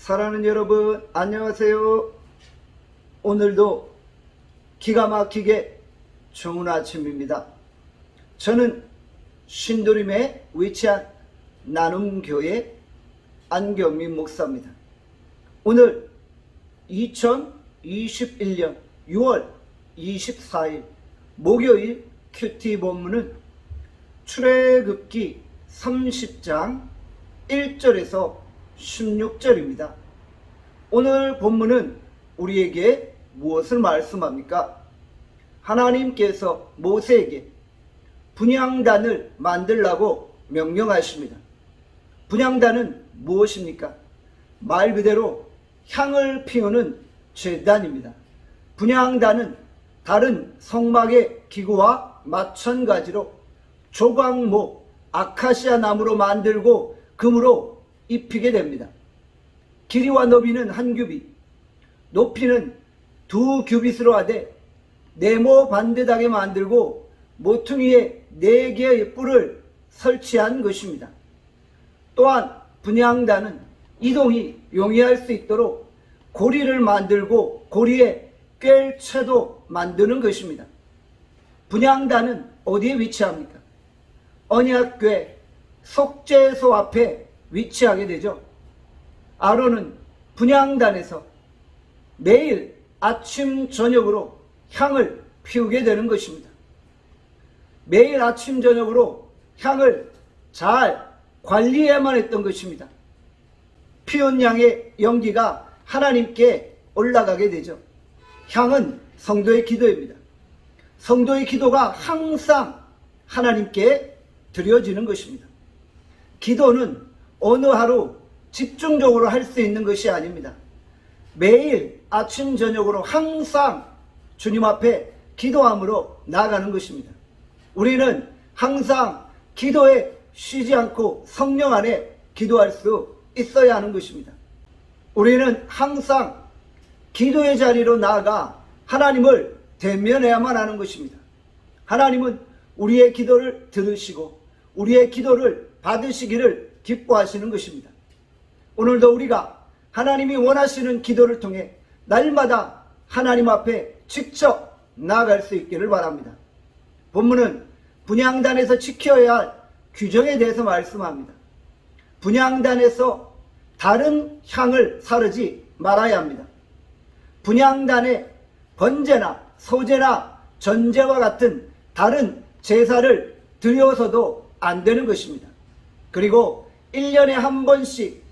사랑하는 여러분, 안녕하세요. 오늘도 기가 막히게 좋은 아침입니다. 저는 신도림에 위치한 나눔교회 안경민 목사입니다. 오늘 2021년 6월 24일 목요일 큐티 본문은 출애굽기 30장 1절에서 16절입니다. 오늘 본문은 우리에게 무엇을 말씀합니까? 하나님께서 모세에게 분향단을 만들라고 명령하십니다. 분향단은 무엇입니까? 말 그대로 향을 피우는 재단입니다. 분향단은 다른 성막의 기구와 마찬가지로 조광목, 아카시아 나무로 만들고 금으로 입히게 됩니다. 길이와 너비는 한 규빗, 높이는 두 규빗으로 하되 네모 반듯하게 만들고 모퉁이에 네 개의 뿔을 설치한 것입니다. 또한 분향단은 이동이 용이할 수 있도록 고리를 만들고 고리에 꿰 채도 만드는 것입니다. 분향단은 어디에 위치합니까? 언약궤 속죄소 앞에 위치하게 되죠. 아론은 분향단에서 매일 아침 저녁으로 향을 피우게 되는 것입니다. 매일 아침 저녁으로 향을 잘 관리해야만 했던 것입니다. 피운 향의 연기가 하나님께 올라가게 되죠. 향은 성도의 기도입니다. 성도의 기도가 항상 하나님께 드려지는 것입니다. 기도는 어느 하루 집중적으로 할 수 있는 것이 아닙니다. 매일 아침 저녁으로 항상 주님 앞에 기도함으로 나아가는 것입니다. 우리는 항상 기도에 쉬지 않고 성령 안에 기도할 수 있어야 하는 것입니다. 우리는 항상 기도의 자리로 나아가 하나님을 대면해야만 하는 것입니다. 하나님은 우리의 기도를 들으시고 우리의 기도를 받으시기를 기뻐하시는 것입니다. 오늘도 우리가 하나님이 원하시는 기도를 통해 날마다 하나님 앞에 직접 나아갈 수 있기를 바랍니다. 본문은 분양단에서 지켜야 할 규정에 대해서 말씀합니다. 분양단에서 다른 향을 사르지 말아야 합니다. 분양단에 번제나 소제나 전제와 같은 다른 제사를 드려서도 안 되는 것입니다. 그리고 1년에 한 번씩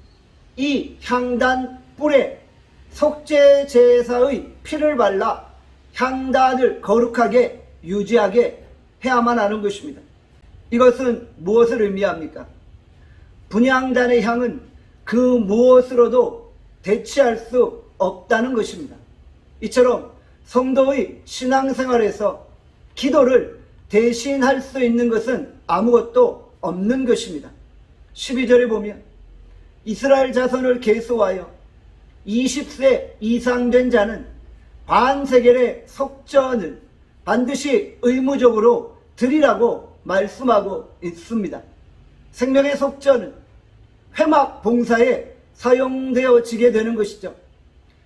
이 향단 뿔에 속죄 제사의 피를 발라 향단을 거룩하게 유지하게 해야만 하는 것입니다. 이것은 무엇을 의미합니까? 분향단의 향은 그 무엇으로도 대체할 수 없다는 것입니다. 이처럼 성도의 신앙생활에서 기도를 대신할 수 있는 것은 아무것도 없는 것입니다. 12절에 보면 이스라엘 자손을 계수하여 20세 이상 된 자는 반세겔의 속전을 반드시 의무적으로 드리라고 말씀하고 있습니다. 생명의 속전은 회막 봉사에 사용되어지게 되는 것이죠.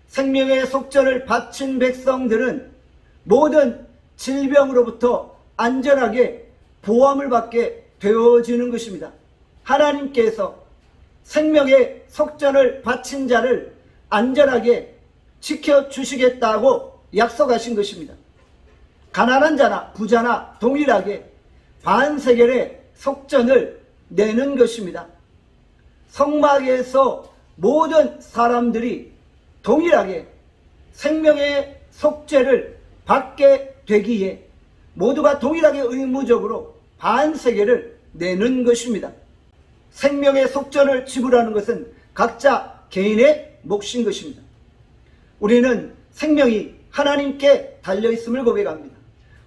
생명의 속전을 바친 백성들은 모든 질병으로부터 안전하게 보험을 받게 되어지는 것입니다. 하나님께서 생명의 속전을 바친 자를 안전하게 지켜주시겠다고 약속하신 것입니다. 가난한 자나 부자나 동일하게 반세겔의 속전을 내는 것입니다. 성막에서 모든 사람들이 동일하게 생명의 속죄를 받게 되기에 모두가 동일하게 의무적으로 반세계를 내는 것입니다. 생명의 속전을 지불하는 것은 각자 개인의 몫인 것입니다. 우리는 생명이 하나님께 달려있음을 고백합니다.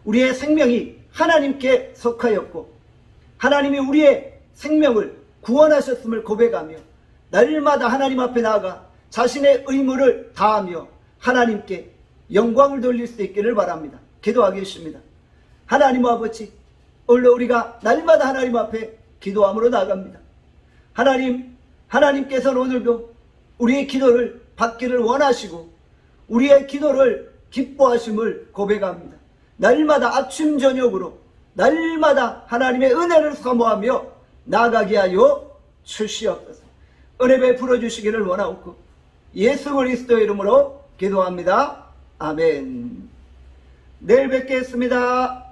우리의 생명이 하나님께 속하였고 하나님이 우리의 생명을 구원하셨음을 고백하며 날마다 하나님 앞에 나아가 자신의 의무를 다하며 하나님께 영광을 돌릴 수 있기를 바랍니다. 기도하겠습니다. 하나님 아버지, 오늘 우리가 날마다 하나님 앞에 기도함으로 나갑니다. 하나님, 하나님께서는 오늘도 우리의 기도를 받기를 원하시고 우리의 기도를 기뻐하심을 고백합니다. 날마다 아침 저녁으로 날마다 하나님의 은혜를 사모하며 나가게 하여 주시옵소서. 은혜 베풀어 주시기를 원하옵고 예수 그리스도 이름으로 기도합니다. 아멘. 내일 뵙겠습니다.